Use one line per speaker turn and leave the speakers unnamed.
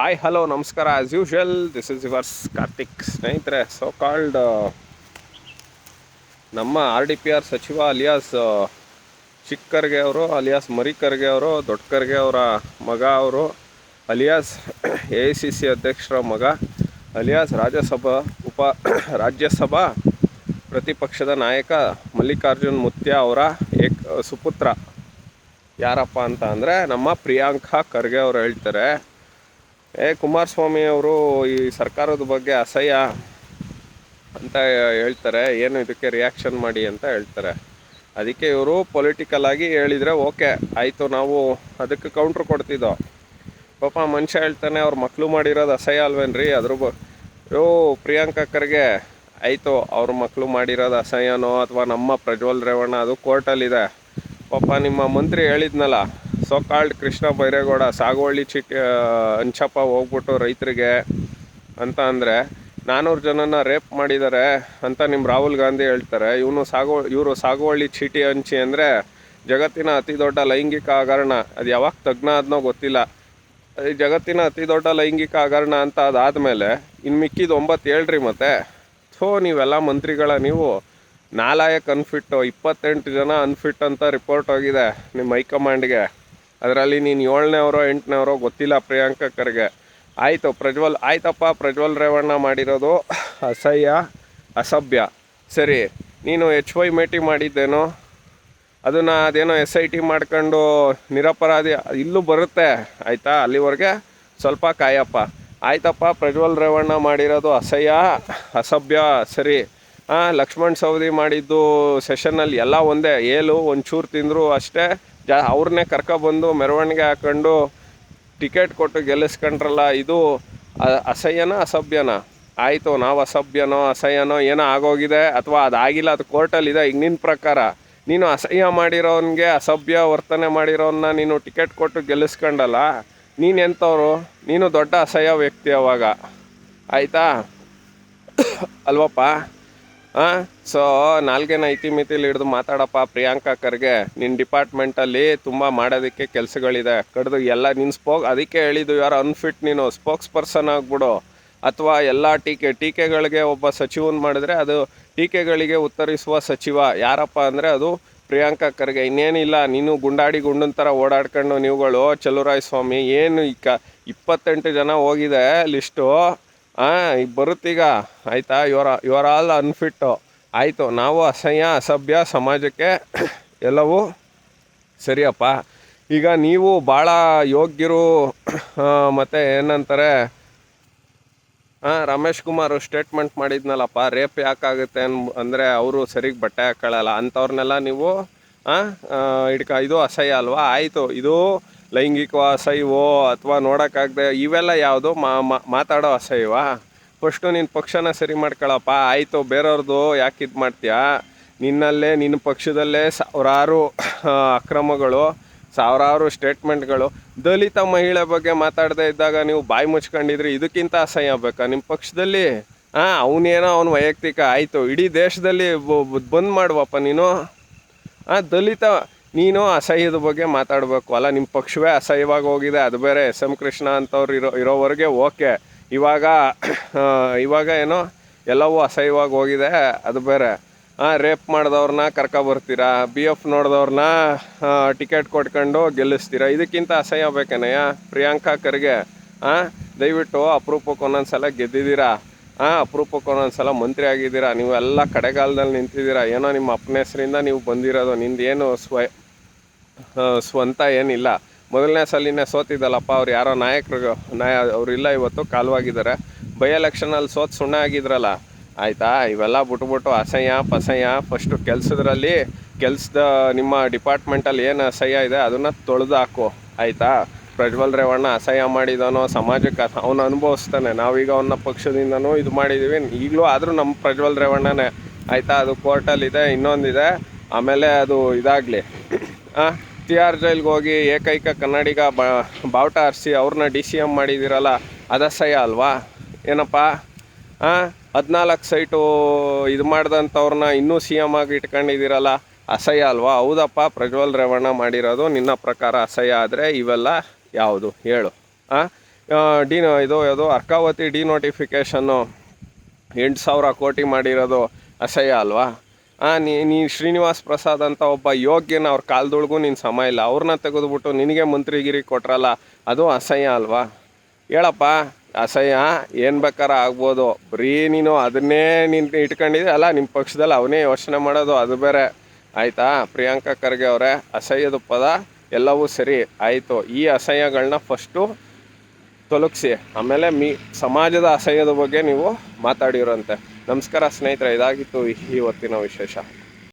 Hi hello ನಮಸ್ಕಾರ as usual this is yours Karthik ಸ್ನೇಹಿತರೆ so called ನಮ್ಮ R D P R ಸಚಿವ alias Chikka Kharge ಅವರು ಅಲಿಯಾಸ್ ಮರಿ ಖರ್ಗೆ ಅವರು, ದೊಡ್ಡ ಖರ್ಗೆ ಅವರ ಮಗ ಅವರು alias A I C C ಅಧ್ಯಕ್ಷರ ಮಗ ಅಲಿಯಾಸ್ ರಾಜ್ಯಸಭಾ ಉಪ ರಾಜ್ಯಸಭಾ ಪ್ರತಿಪಕ್ಷದ ನಾಯಕ ಮಲ್ಲಿಕಾರ್ಜುನ್ ಮುತ್ಯ ಅವರ ಏಕ್, ಸುಪುತ್ರ. ಯಾರಪ್ಪ ಅಂತ ಅಂದರೆ ನಮ್ಮ ಪ್ರಿಯಾಂಕಾ ಖರ್ಗೆ ಅವರು ಹೇಳ್ತಾರೆ. ಏ, ಕುಮಾರಸ್ವಾಮಿ ಅವರು ಈ ಸರ್ಕಾರದ ಬಗ್ಗೆ ಅಸಹ್ಯ ಅಂತ ಹೇಳ್ತಾರೆ. ಏನು ಇದಕ್ಕೆ ರಿಯಾಕ್ಷನ್ ಮಾಡಿ ಅಂತ ಹೇಳ್ತಾರೆ. ಅದಕ್ಕೆ ಇವರು ಪೊಲಿಟಿಕಲ್ ಆಗಿ ಹೇಳಿದರೆ ಓಕೆ, ಆಯಿತು ನಾವು ಅದಕ್ಕೆ ಕೌಂಟ್ರ್ ಕೊಡ್ತಿದ್ದೋ. ಪಾಪ ಮನುಷ್ಯ ಹೇಳ್ತಾನೆ ಅವ್ರ ಮಕ್ಕಳು ಮಾಡಿರೋದು ಅಸಹ್ಯ ಅಲ್ವೇನ್ರಿ? ಅದ್ರ ಬ ಯೋ ಪ್ರಿಯಾಂಕಾ ಖರ್ಗೆ, ಆಯಿತು, ಅವ್ರ ಮಕ್ಕಳು ಮಾಡಿರೋದು ಅಸಹ್ಯನೋ ಅಥವಾ ನಮ್ಮ ಪ್ರಜ್ವಲ್ ರೇವಣ್ಣ ಅದು ಕೋರ್ಟಲ್ಲಿದೆ ಪಾಪ ನಿಮ್ಮ ಮಂತ್ರಿ ಹೇಳಿದ್ನಲ್ಲ ಸೊ ಕಾಲ್ಡ್ ಕೃಷ್ಣ ಬೈರೇಗೌಡ ಸಾಗುವಳ್ಳಿ ಚೀಟಿ ಅಂಚಪ್ಪ ಹೋಗ್ಬಿಟ್ಟು ರೈತರಿಗೆ ಅಂತ ಅಂದರೆ ನಾನ್ನೂರು ಜನನ ರೇಪ್ ಮಾಡಿದ್ದಾರೆ ಅಂತ ನಿಮ್ಮ ರಾಹುಲ್ ಗಾಂಧಿ ಹೇಳ್ತಾರೆ. ಇವನು ಸಾಗು, ಇವರು ಸಾಗುವಳ್ಳಿ ಚೀಟಿ ಹಂಚಿ ಅಂದರೆ ಜಗತ್ತಿನ ಅತಿ ದೊಡ್ಡ ಲೈಂಗಿಕ ಹಗರಣ. ಅದು ಯಾವಾಗ ತಜ್ಞ ಅದನ್ನೋ ಗೊತ್ತಿಲ್ಲ. ಜಗತ್ತಿನ ಅತಿ ದೊಡ್ಡ ಲೈಂಗಿಕ ಹಗರಣ ಅಂತ ಅದಾದಮೇಲೆ ಇನ್ನು ಮಿಕ್ಕಿದ ಒಂಬತ್ತು ಹೇಳ್ರಿ ಮತ್ತೆ. ಥೋ, ನೀವೆಲ್ಲ ಮಂತ್ರಿಗಳ ನೀವು ನಾಲಾಯಕ್ ಅನ್ಫಿಟ್ಟು ಇಪ್ಪತ್ತೆಂಟು ಜನ ಅನ್ಫಿಟ್ ಅಂತ ರಿಪೋರ್ಟ್ ಹೋಗಿದೆ ನಿಮ್ಮ ಹೈಕಮಾಂಡ್ಗೆ. ಅದರಲ್ಲಿ ನೀನು ಏಳನೇವರೋ, ಎಂಟನೇವರೋ ಗೊತ್ತಿಲ್ಲ ಪ್ರಿಯಾಂಕ ಖರ್ಗೆ. ಆಯಿತು, ಪ್ರಜ್ವಲ್, ಆಯ್ತಪ್ಪ, ಪ್ರಜ್ವಲ್ ರೇವಣ್ಣ ಮಾಡಿರೋದು ಅಸಹ್ಯ, ಅಸಭ್ಯ. ಸರಿ, ನೀನು ಎಚ್ ವೈ ಮೇಟಿ ಮಾಡಿದ್ದೇನೋ, ಅದನ್ನು ಅದೇನೋ ಎಸ್ ಐ ಟಿ ಮಾಡ್ಕೊಂಡು ನಿರಪರಾಧಿ ಇಲ್ಲೂ ಬರುತ್ತೆ, ಆಯಿತಾ, ಅಲ್ಲಿವರೆಗೆ? ಸ್ವಲ್ಪ ಕಾಯಪ್ಪ. ಆಯ್ತಪ್ಪ, ಪ್ರಜ್ವಲ್ ರೇವಣ್ಣ ಮಾಡಿರೋದು ಅಸಹ್ಯ, ಅಸಭ್ಯ, ಸರಿ. ಹಾಂ ಲಕ್ಷ್ಮಣ್ ಸವದಿ ಮಾಡಿದ್ದು ಸೆಷನ್ನಲ್ಲಿ ಎಲ್ಲ ಒಂದೇ ಏಲು ಒಂಚೂರು ತಿಂದರು ಅಷ್ಟೇ. ಜಾ ಅವ್ರನ್ನೇ ಕರ್ಕೊಬಂದು ಮೆರವಣಿಗೆ ಹಾಕೊಂಡು ಟಿಕೆಟ್ ಕೊಟ್ಟು ಗೆಲ್ಲಿಸ್ಕೊಂಡ್ರಲ್ಲ, ಇದು ಅಸಹ್ಯನ ಅಸಭ್ಯನ? ಆಯಿತು, ನಾವು ಅಸಭ್ಯನೋ, ಅಸಹ್ಯನೋ, ಏನೋ ಆಗೋಗಿದೆ ಅಥವಾ ಅದಾಗಿಲ್ಲ, ಅದು ಕೋರ್ಟಲ್ಲಿ ಇದೆ ಈಗ ನಿನ್ನ ಪ್ರಕಾರ? ನೀನು ಅಸಹ್ಯ ಮಾಡಿರೋನಿಗೆ ಅಸಭ್ಯ ವರ್ತನೆ ಮಾಡಿರೋನ್ನ ನೀನು ಟಿಕೆಟ್ ಕೊಟ್ಟು ಗೆಲ್ಲಿಸ್ಕೊಂಡಲ್ಲ, ನೀನು ಎಂಥವ್ರು? ನೀನು ದೊಡ್ಡ ಅಸಹ್ಯ ವ್ಯಕ್ತಿ ಅವಾಗ. ಆಯಿತಾ? ಅಲ್ವಪ್ಪ? ಹಾಂ ಸೊ ಐತಿ ಮಿತಿಲಿ ಹಿಡಿದು ಮಾತಾಡಪ್ಪ ಪ್ರಿಯಾಂಕಾ ಖರ್ಗೆ. ನಿನ್ನ ಡಿಪಾರ್ಟ್ಮೆಂಟಲ್ಲಿ ತುಂಬ ಮಾಡೋದಕ್ಕೆ ಕೆಲಸಗಳಿದೆ. ಕಡ್ದು ಎಲ್ಲ ನಿನ್ನ ಸ್ಪೋಕ್, ಅದಕ್ಕೆ ಹೇಳಿದ್ದು ಯಾರು ಅನ್ಫಿಟ್ ನೀನು ಸ್ಪೋಕ್ಸ್ ಪರ್ಸನ್ ಆಗ್ಬಿಡು. ಅಥವಾ ಎಲ್ಲ ಟೀಕೆ, ಟೀಕೆಗಳಿಗೆ ಒಬ್ಬ ಸಚಿವನ್ ಮಾಡಿದ್ರೆ ಅದು ಟೀಕೆಗಳಿಗೆ ಉತ್ತರಿಸುವ ಸಚಿವ. ಯಾರಪ್ಪ ಅಂದರೆ ಅದು ಪ್ರಿಯಾಂಕಾ ಖರ್ಗೆ. ಇನ್ನೇನಿಲ್ಲ, ನೀನು ಗುಂಡಾಡಿ ಗುಂಡನ ಥರ ಓಡಾಡ್ಕೊಂಡು ನೀವುಗಳು ಚಲುರಾಯ ಸ್ವಾಮಿ ಏನು ಈಗ ಇಪ್ಪತ್ತೆಂಟು ಜನ ಹೋಗಿದೆ ಲಿಸ್ಟು. ಹಾಂ ಈಗ ಬರುತ್ತೀಗ. ಆಯಿತಾ? ಇವರ ಇವರ್ ಆಲ್ ಅನ್ಫಿಟ್ಟು ಆಯಿತು, ನಾವು ಅಸಹ್ಯ, ಅಸಭ್ಯ ಸಮಾಜಕ್ಕೆ ಎಲ್ಲವೂ ಸರಿಯಪ್ಪ. ಈಗ ನೀವು ಭಾಳ ಯೋಗ್ಯರು ಮತ್ತು ಏನಂತಾರೆ? ಹಾಂ ರಮೇಶ್ ಕುಮಾರ್ ಸ್ಟೇಟ್ಮೆಂಟ್ ಮಾಡಿದ್ನಲ್ಲಪ್ಪ, ರೇಪ್ ಯಾಕಾಗುತ್ತೆ ಅನ್ ಅಂದರೆ ಅವರು ಸರಿಗೆ ಬಟ್ಟೆ ಹಾಕೊಳ್ಳಲ್ಲ. ಅಂಥವ್ರನ್ನೆಲ್ಲ ನೀವು ಹಾಂ ಹಿಡ್ಕ ಇದು ಅಸಹ್ಯ ಅಲ್ವಾ? ಆಯಿತು, ಇದು ಲೈಂಗಿಕ ಅಸಹ್ಯವೋ ಅಥವಾ ನೋಡೋಕ್ಕಾಗದೆ ಇವೆಲ್ಲ ಯಾವುದು ಮಾತಾಡೋ ಅಸಹ್ಯವಾ ಫಸ್ಟು ನಿನ್ನ ಪಕ್ಷನ ಸರಿ ಮಾಡ್ಕೊಳಪ್ಪ. ಆಯಿತು ಬೇರೆಯವ್ರದ್ದು ಯಾಕೆ ಇದು ಮಾಡ್ತೀಯಾ? ನಿನ್ನಲ್ಲೇ ನಿನ್ನ ಪಕ್ಷದಲ್ಲೇ ಸಾವಿರಾರು ಅಕ್ರಮಗಳು, ಸಾವಿರಾರು ಸ್ಟೇಟ್ಮೆಂಟ್ಗಳು. ದಲಿತ ಮಹಿಳೆ ಬಗ್ಗೆ ಮಾತಾಡದೇ ಇದ್ದಾಗ ನೀವು ಬಾಯಿ ಮುಚ್ಕೊಂಡಿದ್ರಿ, ಇದಕ್ಕಿಂತ ಅಸಹ್ಯ ಬೇಕಾ ನಿಮ್ಮ ಪಕ್ಷದಲ್ಲಿ? ಹಾಂ, ಅವನೇನೋ ಅವನ ವೈಯಕ್ತಿಕ. ಆಯಿತು, ಇಡೀ ದೇಶದಲ್ಲಿ ಬಂದ್ ಮಾಡುವಪ್ಪ ನೀನು. ಆ, ದಲಿತ ನೀನು ಅಸಹ್ಯದ ಬಗ್ಗೆ ಮಾತಾಡಬೇಕು. ಅಲ್ಲ ನಿಮ್ಮ ಪಕ್ಷವೇ ಅಸಹ್ಯವಾಗಿ ಹೋಗಿದೆ. ಅದು ಬೇರೆ ಎಸ್ ಎಂ ಕೃಷ್ಣ ಅಂತವ್ರು ಇರೋ ಇರೋವರೆಗೆ ಓಕೆ. ಇವಾಗ ಇವಾಗ ಏನೋ ಎಲ್ಲವೂ ಅಸಹ್ಯವಾಗಿ ಹೋಗಿದೆ. ಅದು ಬೇರೆ. ಹಾಂ ರೇಪ್ ಮಾಡಿದವ್ರನ್ನ ಕರ್ಕೊಬರ್ತೀರಾ ಬಿ ಎಫ್ ನೋಡಿದವ್ರನ್ನ ಟಿಕೆಟ್ ಕೊಟ್ಕೊಂಡು ಗೆಲ್ಲಿಸ್ತೀರಾ? ಇದಕ್ಕಿಂತ ಅಸಹ್ಯ ಬೇಕೇನಯ್ಯ? ಪ್ರಿಯಾಂಕಾ ಖರ್ಗೆ ಹಾಂ ದಯವಿಟ್ಟು ಅಪರೂಪಕ್ಕೆ ಒಂದೊಂದು ಸಲ ಗೆದ್ದಿದ್ದೀರಾ? ಹಾಂ ಅಪರೂಪಕ್ಕೆ ಒಂದೊಂದು ಸಲ ಮಂತ್ರಿ ಆಗಿದ್ದೀರಾ? ನೀವೆಲ್ಲ ಕಡೆಗಾಲದಲ್ಲಿ ನಿಂತಿದ್ದೀರಾ? ಏನೋ ನಿಮ್ಮ ಅಪ್ಪನ ಹೆಸರಿಂದ ನೀವು ಬಂದಿರೋದು. ನಿಂದೇನು ಏನು ಸ್ವ ಆ, ಸ್ವಂತ ಏನಿಲ್ಲ. ಮೊದಲನೇ ಸಲಿನೇ ಸೋತಿದ್ದಲ್ಲಪ್ಪ, ಅವ್ರು ಯಾರೋ ನಾಯಕರು, ನಾಯ ಅವರಿಲ್ಲ ಇವತ್ತು, ಕಾಲವಾಗಿದ್ದಾರೆ. ಬೈ ಎಲೆಕ್ಷನಲ್ಲಿ ಸೋತ್ ಸುಣ್ಣ ಆಗಿದ್ರಲ್ಲ. ಆಯಿತಾ? ಇವೆಲ್ಲ ಬಿಟ್ಬಿಟ್ಟು ಅಸಹ್ಯ, ಪಸಹ್ಯ ಫಸ್ಟು ಕೆಲಸದ್ರಲ್ಲಿ, ಕೆಲಸದ ನಿಮ್ಮ ಡಿಪಾರ್ಟ್ಮೆಂಟಲ್ಲಿ ಏನು ಅಸಹ್ಯ ಇದೆ ಅದನ್ನು ತೊಳೆದು ಹಾಕು ಆಯಿತಾ? ಪ್ರಜ್ವಲ್ ರೇವಣ್ಣ ಅಸಹ್ಯ ಮಾಡಿದನೋ ಸಮಾಜಕ್ಕೆ ಅವನು ಅನುಭವಿಸ್ತಾನೆ. ನಾವೀಗ ಅವನ ಪಕ್ಷದಿಂದನೂ ಇದು ಮಾಡಿದ್ದೀವಿ ಈಗಲೂ ಆದರೂ ನಮ್ಮ ಪ್ರಜ್ವಲ್ ರೇವಣ್ಣನೇ. ಆಯಿತಾ? ಅದು ಕೋರ್ಟಲ್ಲಿದೆ ಇನ್ನೊಂದಿದೆ. ಆಮೇಲೆ ಅದು ಇದಾಗಲಿ. ಟಿ ಆರ್ ಜೈಲ್ಗೆ ಹೋಗಿ ಏಕೈಕ ಕನ್ನಡಿಗ ಬಾವುಟ ಹರಿಸಿ ಅವ್ರನ್ನ ಡಿ ಸಿ ಎಂ ಮಾಡಿದ್ದೀರಲ್ಲ ಅದಸಹ್ಯ ಅಲ್ವಾ? ಏನಪ್ಪ? ಹದಿನಾಲ್ಕು ಸೈಟು ಇದು ಮಾಡ್ದಂಥವ್ರನ್ನ ಇನ್ನೂ ಸಿ ಎಂ ಆಗಿ ಇಟ್ಕೊಂಡಿದ್ದೀರಲ್ಲ, ಅಸಹ್ಯ ಅಲ್ವಾ? ಹೌದಪ್ಪ, ಪ್ರಜ್ವಲ್ ರೇವಣ್ಣ ಮಾಡಿರೋದು ನಿನ್ನ ಪ್ರಕಾರ ಅಸಹ್ಯ ಆದರೆ ಇವೆಲ್ಲ ಯಾವುದು? ಹೇಳು. ಡಿ, ಇದು ಯಾವುದು ಅರ್ಕಾವತಿ ಡಿನೋಟಿಫಿಕೇಷನ್ನು ಎಂಟು ಸಾವಿರ ಕೋಟಿ ಮಾಡಿರೋದು ಅಸಹ್ಯ ಅಲ್ವಾ? ನೀ ನೀ ಶ್ರೀನಿವಾಸ್ ಪ್ರಸಾದ್ ಅಂತ ಒಬ್ಬ ಯೋಗ್ಯನ ಅವ್ರ ಕಾಲದೊಳಗೂ ನಿನ್ನ ಸಮ ಇಲ್ಲ. ಅವ್ರನ್ನ ತೆಗೆದುಬಿಟ್ಟು ನಿನಗೆ ಮಂತ್ರಿಗಿರಿ ಕೊಟ್ರಲ್ಲ, ಅದು ಅಸಹ್ಯ ಅಲ್ವಾ? ಹೇಳಪ್ಪ, ಅಸಹ್ಯ? ಏನು ಬೇಕಾರ ಆಗ್ಬೋದು? ಬರೀ ನೀನು ಅದನ್ನೇ ನಿನ್ನ ಇಟ್ಕೊಂಡಿದ್ದೆ ಅಲ್ಲ ನಿಮ್ಮ ಪಕ್ಷದಲ್ಲಿ ಅವನೇ ಯೋಚನೆ ಮಾಡೋದು ಅದು ಬೇರೆ. ಆಯಿತಾ? ಪ್ರಿಯಾಂಕಾ ಖರ್ಗೆ ಅವರೇ, ಅಸಹ್ಯದ ಪದ ಎಲ್ಲವೂ ಸರಿ. ಆಯಿತು, ಈ ಅಸಹ್ಯಗಳನ್ನ ಫಸ್ಟು ತೊಲಗಿಸಿ. ಆಮೇಲೆ ಮೀ, ಸಮಾಜದ ಅಸಹ್ಯದ ಬಗ್ಗೆ ನೀವು ಮಾತಾಡಿರೋಂತೆ. ನಮಸ್ಕಾರ ಸ್ನೇಹಿತರೆ ಇದಾಗಿತ್ತು ಇವತ್ತಿನ ವಿಶೇಷ.